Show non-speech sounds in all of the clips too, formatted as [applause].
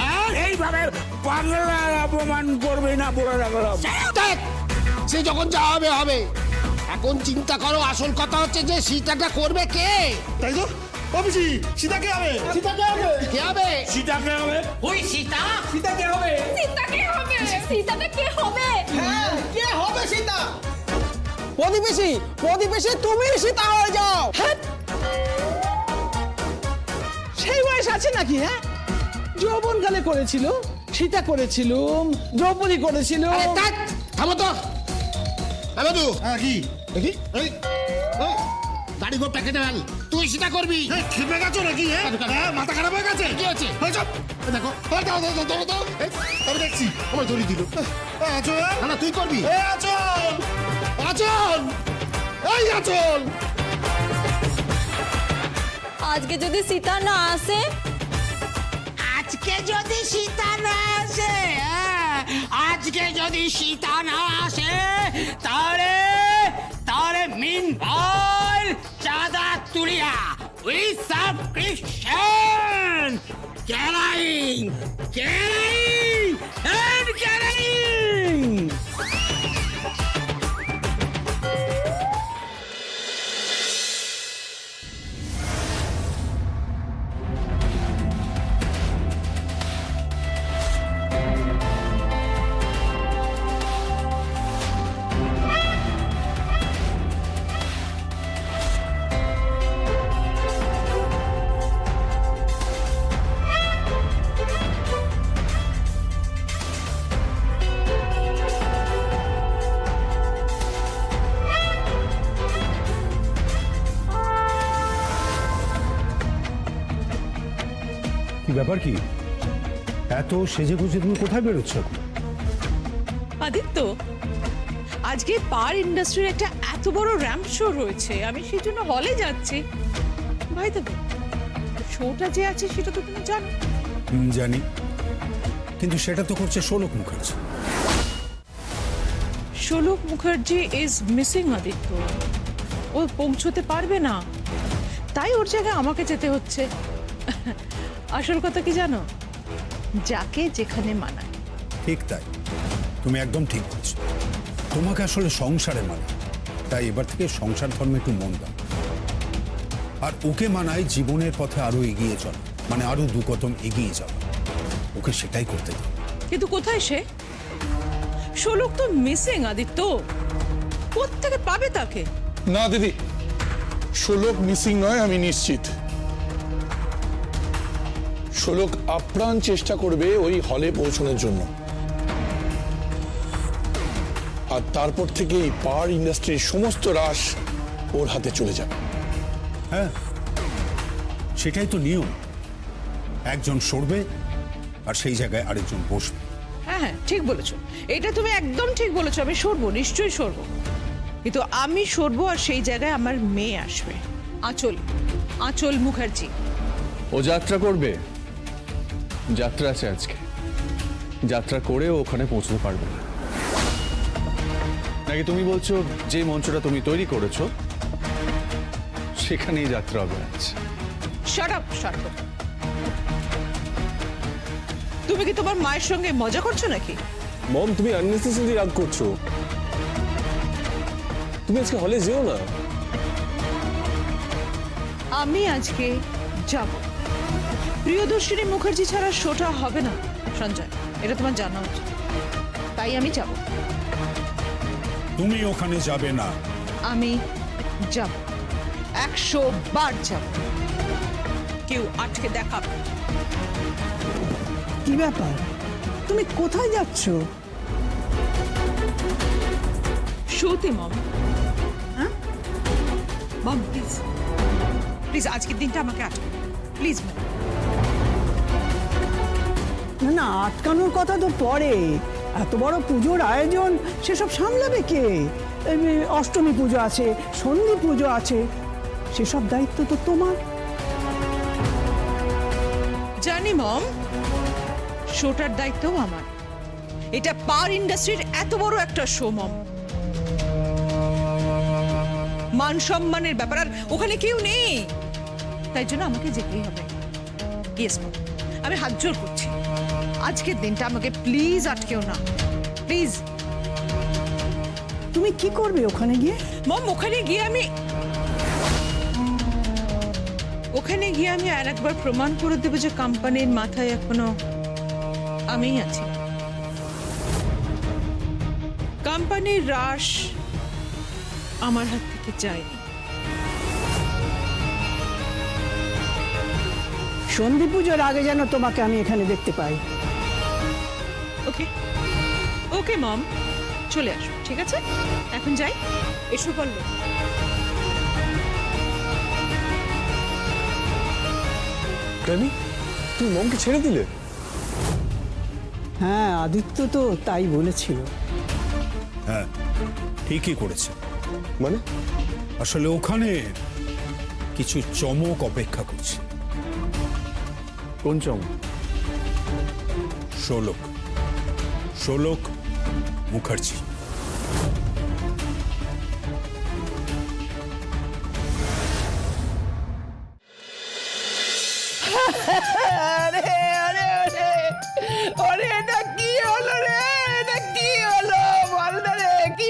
হ্যাঁ? এইভাবে বাংলার অপমান করবে না বলে রাখলাম দেখ সে যখন যা হবে হবে। এখন চিন্তা করো আসল কথা হচ্ছে যে সীতাটা করবে কে? তাই তো? অফিসি সীতা কে হবে? কে হবে? সীতাকে হবে? ওই সীতা। সীতাকে হবে? সীতাকে হবে? সীতাটা কে হবে? কে হবে সীতা? প্রতিবেশী প্রতিবেশী তুমি সীতা হয়ে যাও। সেই বয়স আছে নাকি হ্যাঁ? যৌবন কালে করেছিল সীতা করেছিলুম দ্রৌপদী করেছিল। আরে থামো তো। হ্যাঁ কি? দেখি। এই, এই, গাড়ি গোপটা কেটে ফেল। তুই সেটা করবি। এই, খেপে গেছো নাকি হ্যাঁ? হ্যাঁ মাথা খারাপ হয়ে গেছে? কি আছে এই চুপ। এই দেখো। এই দাও, দাও, দাও, দাও, দাও। এই, আমি দেখছি। আমার ধরি দিল। আচল। না না তুই করবি। এই আচল। আচল। এই আচল। আজকে যদি সীতা না আসে যদি সীতা না আসে হ্যাঁ, আজকে যদি সীতা না আসে তাহলে তাহলে মিন ভাই চাঁদা তুলিয়া উই সাব ক্রিশ্চান ক্যারাইং ক্যারাইং ব্যাপার কি? এত সেজে গুজে তুমি কোথায় বেরোচ্ছ? আদিত্য আজকে পার ইন্ডাস্ট্রির একটা এত বড় র্যাম্প শো রয়েছে আমি সেই জন্য হলে যাচ্ছি। ভাই দেবো শোটা যে আছে সেটা তো তুমি জানো? জানি। কিন্তু সেটা তো করছে Sholok Mukherjee. Sholok Mukherjee is missing Aditya. ও পৌঁছতে পারবে না। তাই ওর জায়গায় আমাকে যেতে হচ্ছে। আসল কথা কি জানো? যাকে যেখানে মানায়। ঠিক তাই। তুমি একদম ঠিক বলছো। তোমাকে আসলে সংসারে মানে তাই এবার থেকে সংসার ধর্মে একটু মন দাও। আর ওকে মানায় জীবনের পথে আরও এগিয়ে চলো। মানে আরও দু কদম এগিয়ে যাওয়া ওকে সেটাই করতে দাও। কিন্তু কোথায় সে? শোলক তো মিসিং আদিত্য। কোত্থেকে পাবে তাকে? না দিদি। শোলক মিসিং নয় আমি নিশ্চিত। শোলক আপ্রাণ চেষ্টা করবে ওই হলে পৌঁছানোর জন্য। আর তারপর থেকেই পার ইন্ডাস্ট্রির সমস্ত রাশ ওর হাতে চলে যাবে। হ্যাঁ সেটাই তো নিয়ম। একজন সরবে আর সেই জায়গায় আরেকজন বসবে। হ্যাঁ হ্যাঁ ঠিক বলেছ। এটা তুমি একদম ঠিক বলেছ আমি সরবো নিশ্চয়ই সরবো। কিন্তু আমি সরবো আর সেই জায়গায় আমার মেয়ে আসবে। আঁচল আঁচল মুখার্জি। ও যাত্রা করবে? যাত্রা আছে আজকে। যাত্রা করে ওখানে পৌঁছতে পারবে। না নাকি তুমি বলছো যে মঞ্চটা তুমি তৈরি করেছ সেখানেই যাত্রা হবে আজ? শাট আপ শাট তুমি কি তোমার মায়ের সঙ্গে মজা করছ নাকি? মম তুমি আননেসেসারি রাগ করছ। তুমি আজকে হলে যেও না? আমি আজকে যাব। প্রিয়দর্শিনী মুখার্জি ছাড়া শোটা হবে না সঞ্জয়। এটা তোমার জানা উচিত। তাই আমি যাব। তুমি ওখানে যাবে না। আমি যাব। একশো বার যাব। কেউ আটকে দেখাবে। কি ব্যাপার? তুমি কোথায় যাচ্ছ? শোতে মম। হ্যাঁ? মম প্লিজ প্লিজ আজকের দিনটা আমাকে আটকে। Please mom. না না আটকানোর কথা তো পরে এত বড় পুজোর আয়োজন, সেসব সামলাবে কে? অষ্টমী পুজো আছে, সন্ধি পুজো আছে, সেসব দায়িত্ব তো তোমার। জানি মম, শোটার দায়িত্বও আমার। এটা পার ইন্ডাস্ট্রির এত বড় একটা শো মম। মান সম্মানের ব্যাপার, আর ওখানে কেউ নেই। তাই জন্য আমাকে যেতেই হবে। Yes mom. আমি হাত জোর করছি। আজকের দিনটা আমাকে প্লিজ আটকেও না। প্লিজ তুমি কি করবে ওখানে গিয়ে? মম ওখানে গিয়ে আমি ওখানে গিয়ে আমি আর একবার প্রমাণ করে দেবো যে কোম্পানির মাথায় এখনও আমিই আছি। কোম্পানির রাশ আমার হাত থেকে যায়নি। সন্ধি পুজোর আগে যেন তোমাকে আমি এখানে দেখতে পাই। ওকে। ওকে মম। চলে আসো ঠিক আছে? এখন যাই। এসো বলল রানী তুমি মমকে ছেড়ে দিলে? হ্যাঁ আদিত্য তো তাই বলেছিল। হ্যাঁ ঠিকই করেছে। মানে? আসলে ওখানে কিছু চমক অপেক্ষা করছে। কোন চম ষোলক ষোলক মুখার্জি হলো রে কি হলো রে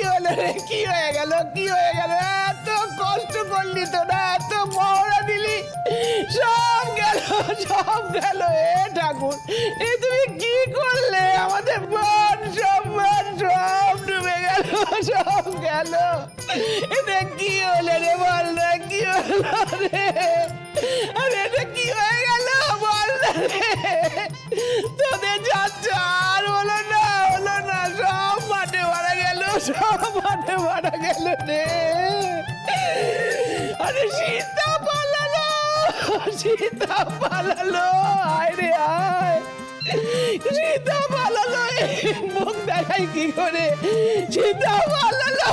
হলো রে হয়ে গেল কি হয়ে গেল এত কষ্ট করলি এত মহড়া দিলি সব গেল সব গেল এ ঠাকুর এ সব গেল এটা কি হলো রে বল না কি হলো রে আরে এটা কি হয়ে গেল বল রে তোদের যাচ্ছে আর হলো না হলো না সব মাঠে মারা গেল সব মাঠে মারা গেল রে আরে সীতা পালালো সীতা পালালো আয় রে আয় সীতা পালালো মুখ দেখাই কি করে? সীতা পালালো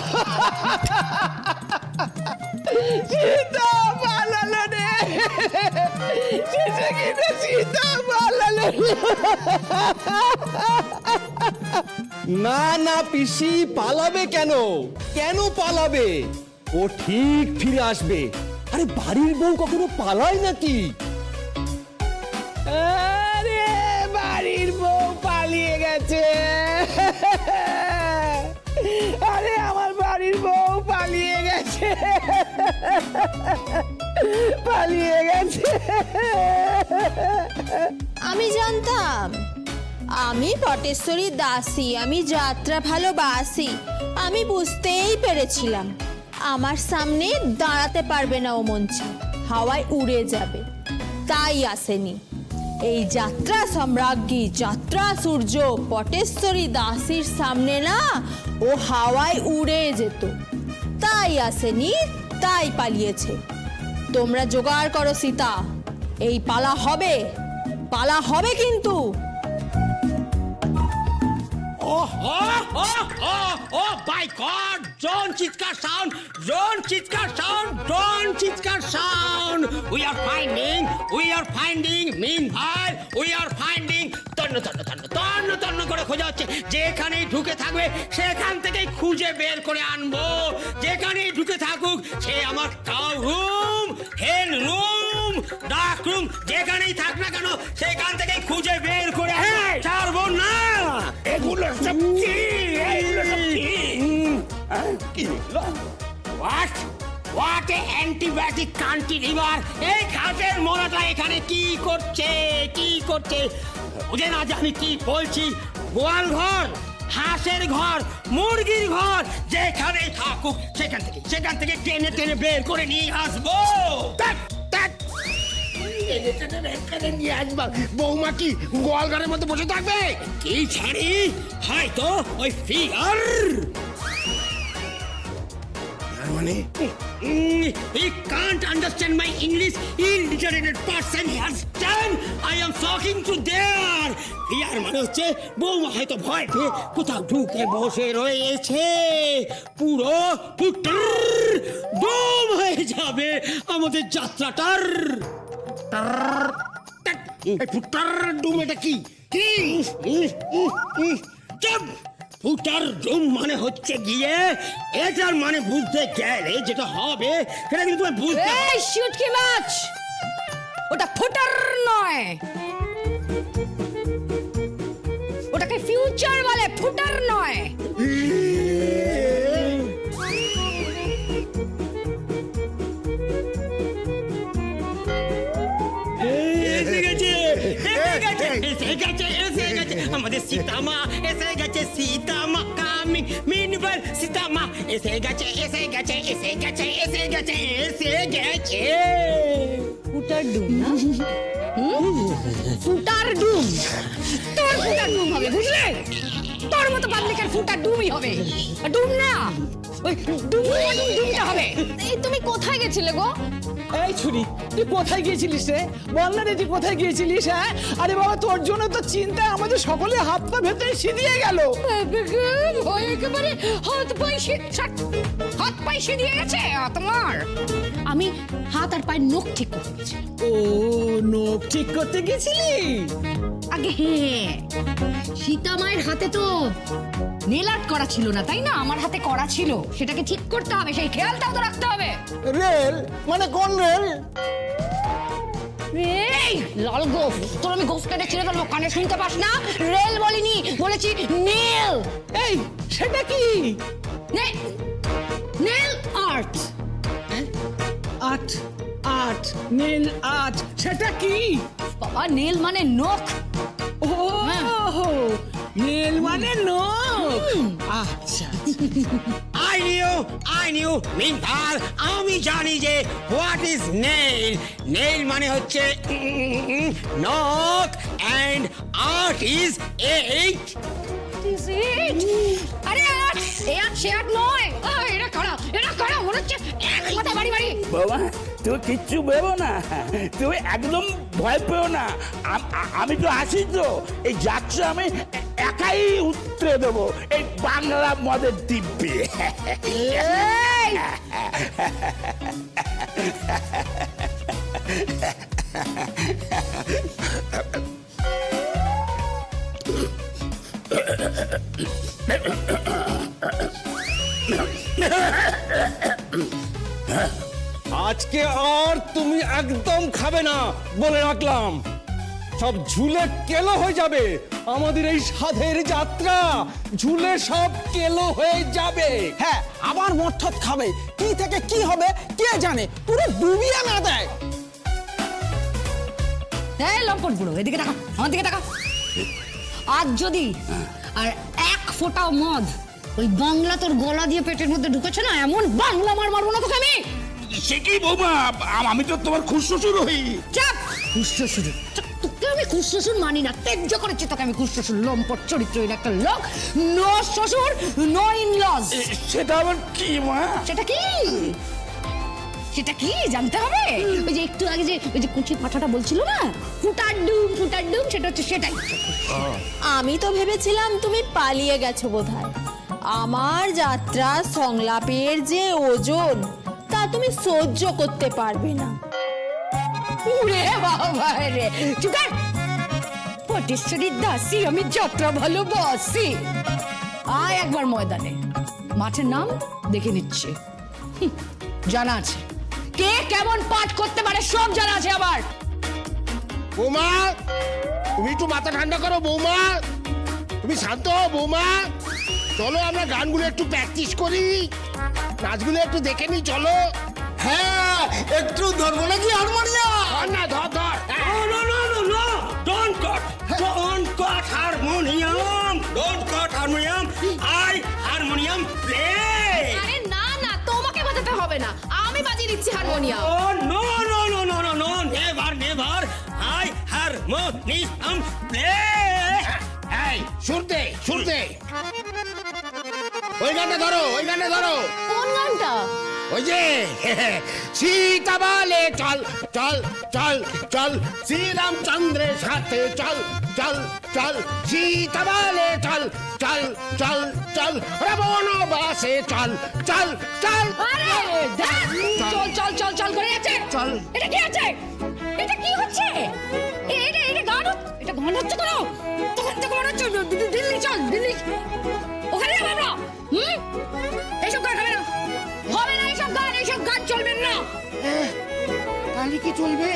সীতা পালালো রে শেষে কিনা সীতা পালালো না না পিসি পালাবে কেন? কেন পালাবে? ও ঠিক ফিরে আসবে। আরে বাড়ির বউ কখনো পালায় নাকি? আরে [laughs] আরে, আমার বাড়ির বউ পালিয়ে গেছে। [laughs] পালিয়ে গেছে। [laughs] আমি জানতাম। আমি পটেশ্বরী দাসী, আমি যাত্রা ভালোবাসি। আমি বুঝতেই পেরেছিলাম, আমার সামনে দাঁড়াতে পারবে না ও মঞ্চে হাওয়ায় উড়ে যাবে। তাই আসেনি। এই যাত্রা সম্রাজ্ঞী, যাত্রা সূর্য, পটেশ্বরী দাসীর সামনে না ও হাওয়ায় উড়ে যেত। তাই আসেনি, তাই পালিয়েছে। তোমরা জোগাড় করো সীতা, এই পালা হবে পালা হবে কিন্তু। Oh, oh, oh, oh, oh, by God! Don't চিৎকার sound! Don't চিৎকার sound! Don't চিৎকার sound! We are finding, we are finding, meanwhile, we are finding, তন্ন তন্ন তন্ন তন্ন তন্ন করে খোঁজা হচ্ছে যেখানেই ঢুকে থাকবে সেখান থেকেই খুঁজে বের করে আনব যেখানেই ঢুকে থাকুক সে আমার cow room hell room duck room যেখানেই থাক না কেন সেখান থেকেই খুঁজে বের এগুলো সব কি? এগুলো সব কি? কি হোয়াট হোয়াট এ অ্যান্টিবায়োটিক কান্টি লিভার এই ঘাটের মোড়াটা এখানে কি করছে? কি করছে? বুঝে না যে আমি কি বলছি? গোয়াল ঘর হাঁসের ঘর মুরগির ঘর যেখানেই থাকুক সেখান থেকে সেখান থেকে টেনে টেনে বের করে নিয়ে আসব। এখানে নিয়ে আসবা। বৌমা কি গোয়াল ঘরের মধ্যে বসে থাকবে? কি ছাড়ি? হয়তো ওই ফিগার! মানে? He can't understand my English. Illiterate person he understand. I am talking to there. মানে হচ্ছে বৌমা হয়তো ভয় পেয়ে কোথাও ঢুকে বসে রয়েছে। পুরো পুটার ডোম হয়ে যাবে আমাদের যাত্রাটার। এই ফুটার ডুম এটা কি? কি? চুপ! ফুটার ডুম মানে হচ্ছে গিয়ে এটার মানে বুঝতে গেলে যেটা হবে সেটা কিন্তু তুমি বুঝতে এই শুটকি মাছ! ওটা ফুটার নয়। ওটাকে ফিউচার বলে ফুটার নয়। এসে গেছে আমাদের সীতামা এসে গেছে সীতামা কামি মিনবার সীতামা এসে গেছে এসে গেছে এসে গেছে এসে গেছে এসে গেছে ফুটার ডুম না হুম? ফুটার ডুম। তোর ফুটার ডুম হবে বুঝলে? তোর মতো পাবলিকের ফুটার ডুমই হবে। ডুম না ওই ডুম ডুম ডুমটা হবে। এই তুমি কোথায় গেছিলে গো? এই ছুরি তুই কোথায় গিয়েছিলিস রে? বল না রে তুই কোথায় গিয়েছিলিস হ্যাঁ? আরে বাবা তোর জন্য তো চিন্তায় আমাদের সকলে হাত পা ভেতরে সিদিয়ে গেল। একেবারে হাত ছাট। হাত পায়ে সিঁধিয়ে গেছে তোমার। আমি হাত আর পায়ের নখ ঠিক করতে গেছি। ও নখ ঠিক করতে গেছিলি? আগে হ্যাঁ সীতা মায়ের হাতে তো নেল আর্ট করা ছিল না তাই না? আমার হাতে করা ছিল সেটাকে ঠিক করতে হবে সেই খেয়ালটাও তো রাখতে হবে। রেল? মানে কোন রেল? এই লাল গোফ তোর আমি গোফ কেটে ছিঁড়ে ফেলব কানে শুনতে পাস না? রেল বলিনি বলেছি নেল। এই সেটা কি? নেল আর্ট আট আট নীল আট সেটা কি? বাবা নেল মানে নখ। ও নীল মানে নখ। আচ্ছা আই নিউ আই নিউ মিনভার আমি জানি যে হোয়াট ইজ নেইল নেইল মানে হচ্ছে নখ অ্যান্ড আর্ট ইজ এইট আরে আট এ আট সে আট নয়। হচ্ছে? এক মাথা বাড়ি বাড়ি? বাবা তুই কিচ্ছু ভেবো না। তুই একদম ভয় পেও না। আম- তো আছি তো। এই যাত্রা আমি একাই উতরে দেবো। এই বাংলা মদের দিব্যে। এই! [laughs] আজকে আর তুমি একদম খাবে না বলে রাখলাম। সব ঝুলে কেলো হয়ে যাবে। আমাদের এই সাধের যাত্রা ঝুলে সব কেলো হয়ে যাবে। হ্যাঁ আবার মঠত খাবে। কি থেকে কি হবে কে জানে? পুরো ডুবিয়ে না দেয়। এই লম্পট বুড়ো এদিকে টাকা আমার দিকে টাকা আজ যদি আর এক ফোঁটাও মদ ওই বাংলা তোর গলা দিয়ে পেটের মধ্যে ঢুকেছে না? এমন বাংলা মার মারবো না তোকে আমি। সে কি বৌমা? আম- আমি তো তোমার খুশশ্বশুর হই। চাপ! খুশশ্বশুর। তোকে আমি খুশশ্বশুর মানি না। তেজ্য করেছি তোকে আমি খুশশ্বশুর। লম্পট চরিত্রহীন একটা লোক। নো শ্বশুর নো ইন লজ সেটা আবার কি মা? সেটা কি? সেটা কি? জানতে হবে। ওই যে একটু আগে যে ওই যে কুচি পাঠাটা বলছিল না? ফুটার ডুম ফুটার ডুম সেটা হচ্ছে সেটাই। আমি তো ভেবেছিলাম তুমি পালিয়ে গেছো বোধহয়। আমার যাত্রা সংলাপের যে ওজন তা তুমি সহ্য করতে পারবে না। উরে বাবা রে পটেশ্বরীর দাসী আমি যাত্রা ভালোবাসি। আয় একবার ময়দানে মাঠের নাম দেখে নিচ্ছে। জানা আছে। কে কেমন পাঠ করতে পারে সব জানা আছে আবার বৌমা তুমি একটু মাথা ঠান্ডা করো বৌমা। তুমি শান্ত হও বৌমা। চলো আমরা গানগুলো একটু প্র্যাকটিস করি। নাচগুলো একটু দেখে নিই চলো। হ্যাঁ একটু ধরবো নাকি হারমোনিয়াম? ধর না ধর ধর। হারমোনিয়াম শুনতে শুনতে ওই গানটা ধরো ওই গানটা ধরো কোন গানটা ওই যে সীতা বলে চল চল চল চল শ্রীরামচন্দ্রের সাথে চল চল চল সীতা বলে চল চল চল চল বনবাসে চল চল চল আরে দেখ, চল চল চল চল করে যাচ্ছে চল। এটা কি আছে এটা কি হচ্ছে এটা এটা গান এটা গান হচ্ছে কোনো তখন থেকে মনে হচ্ছে দিল্লি চল দিল্লি ওখানে যাব আমরা হুম? এইসব গান হবে না। হবে না এইসব গান এইসব গান চলবে না। তাহলে কি চলবে?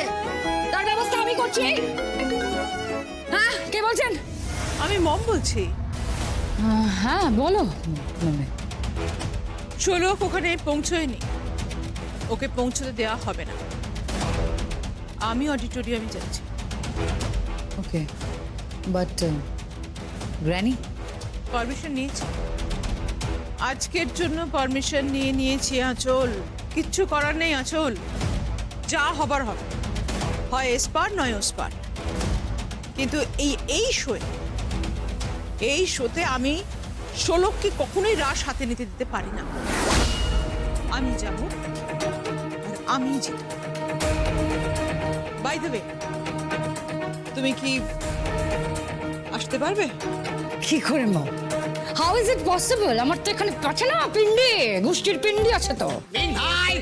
তার ব্যবস্থা আমি করছি। বলছেন? আমি মম বলছি। হ্যাঁ বলো। মানে, চোলক ওখানে পৌঁছয়নি ওকে পৌঁছতে দেওয়া হবে না। আমি অডিটোরিয়ামে যাচ্ছি। Okay but granny? পারমিশন নিয়েছি। আজকের জন্য পারমিশন নিয়ে নিয়েছি আঁচল। কিচ্ছু করার নেই আঁচল। যা হবার হবে। হয় এসপার, নয় ওসপার। কিন্তু এই এই শোয়ে এই শোতে আমি ষোলককে কখনোই রাস হাতে নিতে দিতে পারি না। আমি যাব আর আমি জিতব। বাই ওয়ে তুমি কি আসতে পারবে? কি করে মো? হাউ ইজ ইট পসিবল আমার তো এখানে আছে না পিন্ডি গোষ্ঠীর পিন্ডি আছে তো। ভাই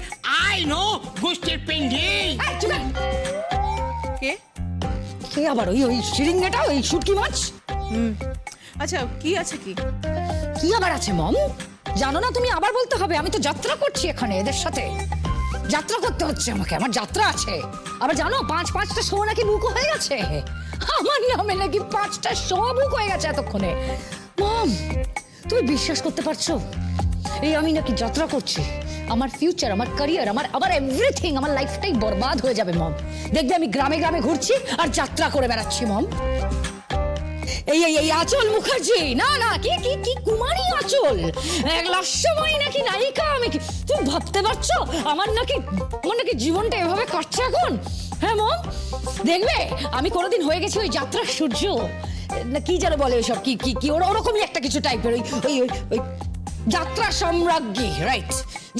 আই নো গোষ্ঠীর পিন্ডি। কে? কে আবার ওই ওই শিরিঙ্গাটা ওই শুটকি মাছ? আচ্ছা কি আছে কি? কি আবার আছে মম? জানো না তুমি আবার বলতে হবে আমি তো যাত্রা করছি এখানে এদের সাথে। যাত্রা করতে হচ্ছে আমাকে আমার যাত্রা আছে। আবার জানো পাঁচ পাঁচটা শো নাকি বুক হয়ে গেছে? আমার নামে নাকি পাঁচটা শো বুক হয়ে গেছে এতক্ষণে। মম তুমি বিশ্বাস করতে পারছ? এই আমি নাকি যাত্রা করছি। আমার ফিউচার আমার ক্যারিয়ার আমার আমার এভরিথিং আমার লাইফটাই বরবাদ হয়ে যাবে মম দেখবে আমি গ্রামে গ্রামে ঘুরছি আর যাত্রা করে বেড়াচ্ছি মম এই এই এই আচল মুখার্জি। না না, কি কি কি কুমারী আচল? এক লাস্যময়ী নাকি নায়িকা আমি কি তুমি ভাবতে পারছ? আমার নাকি আমার নাকি জীবনটা এভাবে কাটছে এখন? হ্যাঁ মম দেখবে, আমি কোনোদিন হয়ে গেছি ওই যাত্রা সূর্য। কি যেন বলে ওইসব? কি কি কি? ওরা ওরকমই একটা কিছু টাইপের ওই ওই ওই যাত্রা সম্রাজ্ঞী রাইট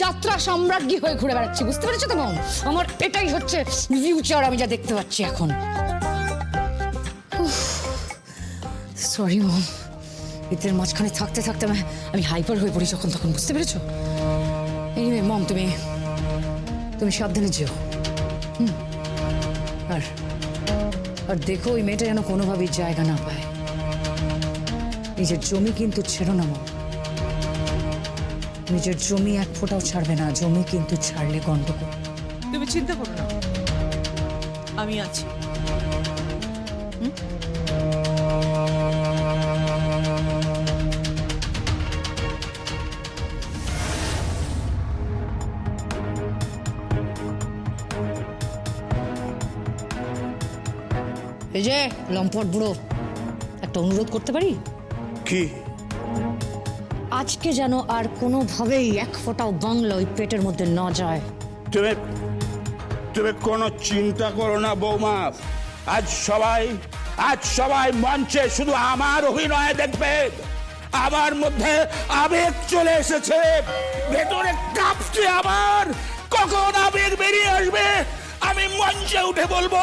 যাত্রা সম্রাজ্ঞী হয়ে ঘুরে বেড়াচ্ছি, বুঝতে পেরেছ তো, মম? আমার এটাই হচ্ছে ফিউচার আমি যা দেখতে পাচ্ছি এখন। Sorry mom. এদের মাঝখানে থাকতে থাকতে আমি হাইপার হয়ে পড়ি যখন তখন, বুঝতে পেরেছ? এনিওয়ে মম, তুমি তুমি সাবধানে যেও। হুম। আর আর দেখো, ওই মেয়েটা যেন কোনোভাবেই জায়গা না পায়। নিজের জমি কিন্তু ছেড়ো না মা। নিজের জমি এক ফোঁটাও ছাড়বে না জমি কিন্তু ছাড়লে গন্ডগোল। তুমি চিন্তা করো না। আমি আছি। এই যে লম্পট বুড়ো একটা অনুরোধ করতে পারি? কি? আজকে যেন আর কোনোভাবেই এক ফোঁটাও বাংলা ওই পেটের মধ্যে না যায়। তুমি তুমি কোনো চিন্তা করো না বৌমা। আজ সবাই আজ সবাই মঞ্চে শুধু আমার অভিনয় দেখবে। আমার মধ্যে আবেগ চলে এসেছে। ভেতরে কাঁপছে আমার কখন আবেগ বেরিয়ে আসবে? আমি মঞ্চে উঠে বলব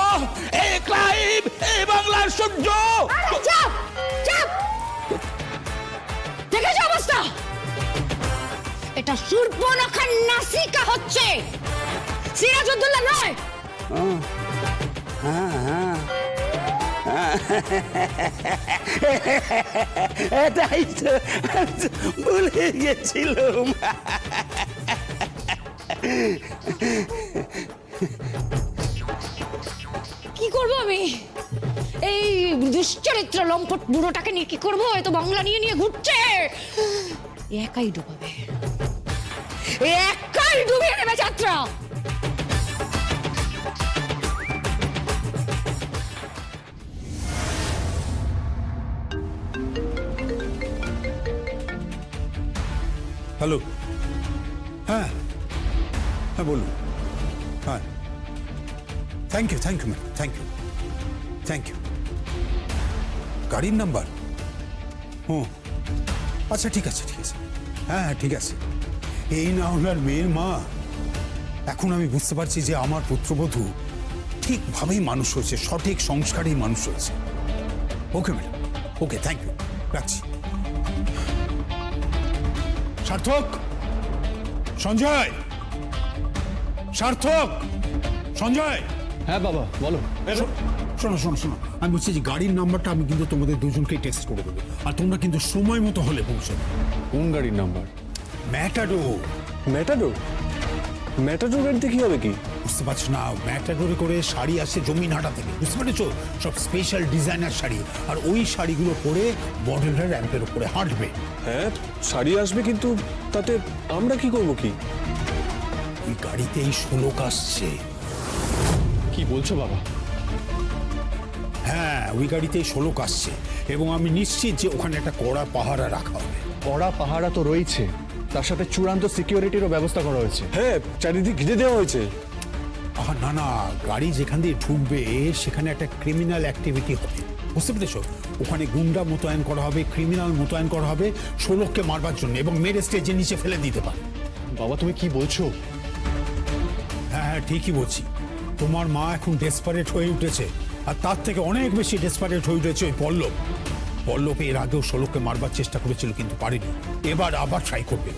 এই ক্লাইভ এই বাংলার সূর্য। এটা সূর্পনখার নাসিকা হচ্ছে। সিরাজউদ্দৌলা নয়। এটাই তো ভুলে গেছিলাম। কি করব আমি? এই দুশ্চরিত্র লম্পট বুড়োটাকে নিয়ে কি করব? হয়তো বাংলা নিয়ে নিয়ে ঘুরছে। একাই ডুবাবে। একাই ডুবিয়ে নেবে যাত্রা। হ্যালো। হ্যাঁ। হ্যাঁ বলুন। হ্যাঁ। Thank you thank you ma'am thank you thank you গাড়ির নাম্বার ও আচ্ছা ঠিক আছে ঠিক আছে। হ্যাঁ হ্যাঁ ঠিক আছে। এই না ওনার মেয়ের মা? এখন আমি বুঝতে পারছি যে আমার পুত্রবধূ ঠিকভাবেই মানুষ হয়েছে সঠিক সংস্কারেই মানুষ হয়েছে। Okay madam okay thank you রাখছি। সার্থক! সঞ্জয়! সার্থক! সঞ্জয়! হ্যাঁ বাবা বলো। শোনো শোনো শোনো আমি বলছি যে গাড়ির নাম্বারটা আমি কিন্তু তোমাদের দুজনকেই টেক্সট করে দেবো। আর তোমরা কিন্তু সময় মতো হলে পৌঁছে কোন গাড়ির নাম্বার? ম্যাটাডোর ম্যাটাডোর গাড়িতে কি হবে কি? বুঝতে পারছ না ম্যাটাডোরে করে শাড়ি আসে জমিনহাটা থেকে। বুঝতে পেরেছ? সব স্পেশাল ডিজাইনার শাড়ি। আর ওই শাড়িগুলো পরে মডেলরা র্যাম্পের উপরে হাঁটবে। হ্যাঁ শাড়ি আসবে কিন্তু তাতে আমরা কি করব কি? ওই গাড়িতে এই শোলক আসছে। কি বলছো বাবা? হ্যাঁ ওই গাড়িতে শোলক আসছে। এবং আমি নিশ্চিত যে ওখানে একটা কড়া পাহারা রাখা হবে। কড়া পাহারা তো রয়েছে। তার সাথে চূড়ান্ত সিকিউরিটিরও ব্যবস্থা করা হয়েছে। হ্যাঁ চারিদিক ঘিরে দেওয়া হয়েছে। আহা না না গাড়ি যেখান দিয়ে ঢুকবে সেখানে একটা ক্রিমিনাল অ্যাক্টিভিটি হবে। বুঝতে পেরেছ? ওখানে গুন্ডা মোতায়েন করা হবে ক্রিমিনাল মোতায়েন করা হবে ষোলককে মারবার জন্য এবং মেরে স্টেজের নিচে ফেলে দিতে পারে। বাবা তুমি কি বলছো? হ্যাঁ হ্যাঁ ঠিকই বলছি। তোমার মা এখন ডেসপারেট হয়ে উঠেছে আর তার থেকে অনেক বেশি ডেসপারেট হয়ে উঠেছে ওই পল্লব। পল্লব এর আগেও ষোলোকে মারবার চেষ্টা করেছিল কিন্তু পারেনি। এবার আবার ট্রাই করবে।